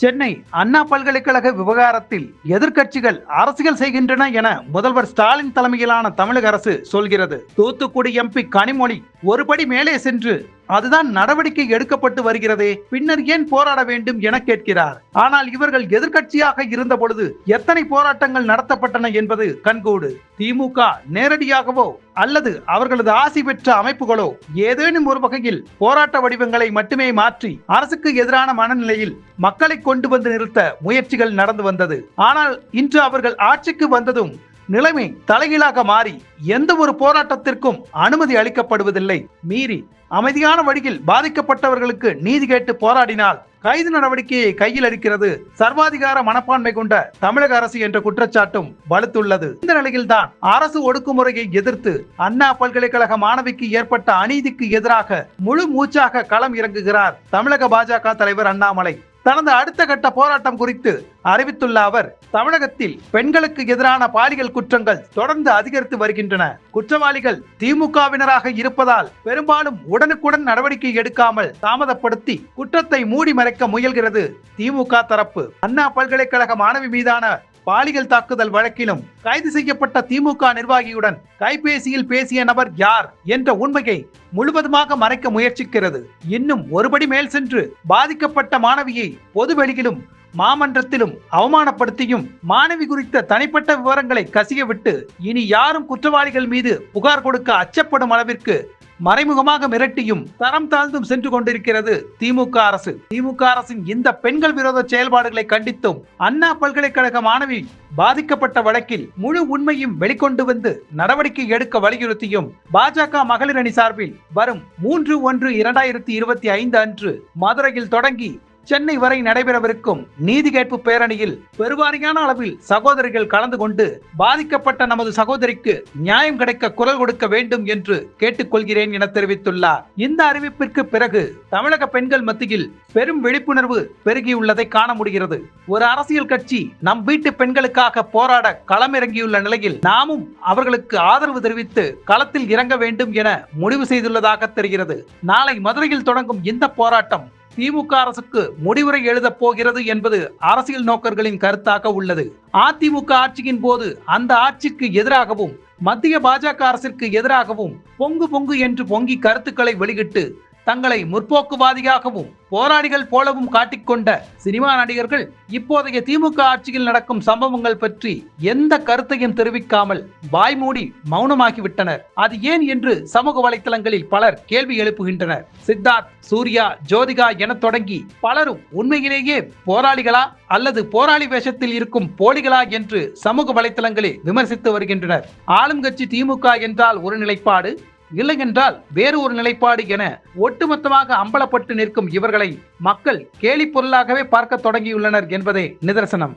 சென்னை அண்ணா பல்கலைக்கழக விவகாரத்தில் எதிர்க்கட்சிகள் அரசியல் செய்கின்றன என முதல்வர் ஸ்டாலின் தலைமையிலான தமிழக அரசு சொல்கிறது. தூத்துக்குடி எம்பி கனிமொழி ஒருபடி மேலே சென்று அதுதான் நடவடிக்கை எடுக்கப்பட்டு வருகிறதே. பின்னர் ஏன் போராட வேண்டும் என கேட்கிறார். ஆனால் இவர்கள் எதிர்க்கட்சியாக இருந்த பொழுது எத்தனை போராட்டங்கள் நடத்தப்பட்டன என்பது கண்கூடு. திமுக நேரடியாகவோ அல்லது அவர்களது ஆசி பெற்ற அமைப்புகளோ ஏதேனும் ஒரு வகையில் போராட்ட வடிவங்களை மட்டுமே மாற்றி அரசுக்கு எதிரான மனநிலையில் மக்களை கொண்டு வந்து நிறுத்த முயற்சிகள் நடந்து வந்தது. ஆனால் இன்று அவர்கள் ஆட்சிக்கு வந்ததும் நிலைமை தலைகீழாக மாறி எந்த ஒரு போராட்டத்திற்கும் அனுமதி அளிக்கப்படுவதில்லை. மீறி அமைதியான வழியில் பாதிக்கப்பட்டவர்களுக்கு நீதி கேட்டு போராடினால் கைது நடவடிக்கையை கையில் அளிக்கிறது சர்வாதிகார மனப்பான்மை கொண்ட தமிழக அரசு என்ற குற்றச்சாட்டும் வலுத்துள்ளது. இந்த நிலையில்தான் அரசு ஒடுக்குமுறையை எதிர்த்து அண்ணா பல்கலைக்கழக மாணவிக்கு ஏற்பட்ட அநீதிக்கு எதிராக முழு மூச்சாக களம் இறங்குகிறார் தமிழக பாஜக தலைவர் அண்ணாமலை. தனது அடுத்த கட்ட போராட்டம் குறித்து அறிவித்துள்ள அவர் தமிழகத்தில் பெண்களுக்கு எதிரான பாலியல் குற்றங்கள் தொடர்ந்து அதிகரித்து வருகின்றன. குற்றவாளிகள் திமுகவினராக இருப்பதால் பெரும்பாலும் உடனுக்குடன் நடவடிக்கை எடுக்காமல் தாமதப்படுத்தி குற்றத்தை மூடி மறைக்க முயல்கிறது. திமுக தரப்பு அண்ணா பல்கலைக்கழக மாணவி மீதான பாலியல் தாக்குதல் வழக்கிலும் கைது செய்யப்பட்ட திமுக நிர்வாகியுடன் கைபேசியில் பேசிய நபர் யார் என்ற உண்மையை முழுவதுமாக மறைக்க முயற்சிக்கிறது. இன்னும் ஒருபடி மேல் சென்று பாதிக்கப்பட்ட மாணவியை பொதுவெளியிலும் மாமன்றத்திலும் அவமானப்படுத்தியும் மாணவி குறித்த தனிப்பட்ட விவரங்களை கசியவிட்டு இனி யாரும் குற்றவாளிகள் மீது புகார் கொடுக்க அச்சப்படும் அளவிற்கு மறைமுகமாக மிரட்டியும் தரம் தாழ்ந்தும் சென்று கொண்டிருக்கிறது திமுக அரசு. திமுக அரசின் இந்த பெண்கள் விரோத செயல்பாடுகளை கண்டித்தும் அண்ணா பல்கலைக்கழக மாணவி பாதிக்கப்பட்ட வழக்கில் முழு உண்மையும் வெளிக்கொண்டு வந்து நடவடிக்கை எடுக்க வலியுறுத்தியும் பாஜக மகளிர் அணி சார்பில் வரும் மூன்று ஒன்று இரண்டாயிரத்தி இருபத்தி ஐந்து அன்று மதுரையில் தொடங்கி சென்னை வரை நடைபெறவிருக்கும் நீதி கேட்பு பேரணியில் பெருவாரியான அளவில் சகோதரிகள் கலந்து கொண்டு பாதிக்கப்பட்ட நமது சகோதரிக்கு நியாயம் கிடைக்க குரல் கொடுக்க வேண்டும் என்று கேட்டுக்கொள்கிறேன் என தெரிவித்துள்ளார். இந்த அறிவிப்பிற்கு பிறகு தமிழக பெண்கள் மத்தியில் பெரும் விழிப்புணர்வு பெருகியுள்ளதை காண முடிகிறது. ஒரு அரசியல் கட்சி நம் வீட்டு பெண்களுக்காக போராட களமிறங்கியுள்ள நிலையில் நாமும் அவர்களுக்கு ஆதரவு தெரிவித்து களத்தில் இறங்க வேண்டும் என முடிவு செய்துள்ளதாக தெரிகிறது. நாளை மதுரையில் தொடங்கும் இந்த போராட்டம் திமுக அரசுக்கு முடிவுரை எழுதப் போகிறது என்பது அரசியல் நோக்கர்களின் கருத்தாக உள்ளது. அதிமுக ஆட்சியின் போது அந்த ஆட்சிக்கு எதிராகவும் மத்திய பாஜக அரசிற்கு எதிராகவும் பொங்கு பொங்கு என்று பொங்கி கருத்துக்களை வெளியிட்டு தங்களை முற்போக்குவாதியாகவும் போராளிகள் போலவும் காட்டிக்கொண்ட சினிமா நடிகர்கள் இப்போதைய திமுக ஆட்சியில் நடக்கும் சம்பவங்கள் பற்றி எந்த கருத்தையும் தெரிவிக்காமல் வாய்மூடி மௌனமாகிவிட்டனர். அது ஏன் என்று சமூக வலைத்தளங்களில் பலர் கேள்வி எழுப்புகின்றனர். சித்தார்த் சூர்யா ஜோதிகா என தொடங்கி பலரும் உண்மையிலேயே போராளிகளா அல்லது போராளி வேஷத்தில் இருக்கும் போலிகளா என்று சமூக வலைத்தளங்களில் விமர்சித்து வருகின்றனர். ஆளும் கட்சி திமுக என்றால் ஒரு நிலைப்பாடு இல்லை என்றால் வேறு ஒரு நிலைப்பாடு என ஒட்டுமொத்தமாக அம்பலப்பட்டு நிற்கும் இவர்களை மக்கள் கேலி பொருளாகவே பார்க்க தொடங்கியுள்ளனர் என்பதே நிதர்சனம்.